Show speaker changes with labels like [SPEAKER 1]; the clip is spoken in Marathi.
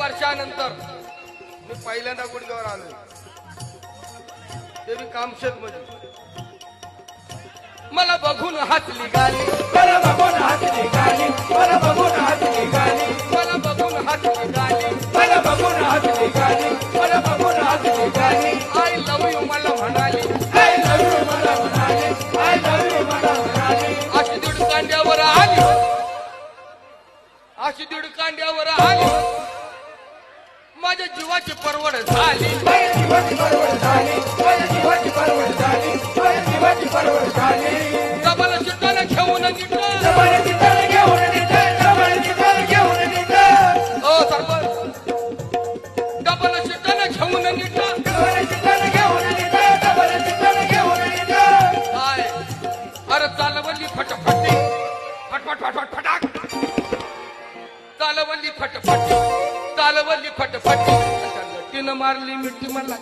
[SPEAKER 1] वर्षानंतर मी पहिल्यांदा गुडगावर आलो. ते बी कामशेत मध्ये. मला बघून हसली गाली
[SPEAKER 2] मला बघून हात निघाली. मला बघून हात निघाली.
[SPEAKER 1] मला बघून हसली गाली
[SPEAKER 2] मला बघून हात निघाली. मला बघून हात निघाली.
[SPEAKER 1] आय लव यू मला म्हणाली.
[SPEAKER 2] आय लव्ह यू मला म्हणाले. आय लव्ह यू मला म्हणाले.
[SPEAKER 1] अशी दीड कांड्यावर आली अशी दीड कांड्यावर आली जीवाची परवड झाली.
[SPEAKER 2] माझ्या जीवाची परवड झाली माझ्या जीवाची परवड झाली माझ्या जीवाची परवड झाली
[SPEAKER 1] डबल शिकायला घेऊन निघलं
[SPEAKER 2] हो, जबर घेऊन घेऊन
[SPEAKER 1] ओ सरपंच डबल घेऊन
[SPEAKER 2] घेऊन घेऊन
[SPEAKER 1] काय अरे चालवली फटफटी. फटफट फटफट फटाक. चालवली फटफटी. चालवली फटफटी. मारली मिठी मला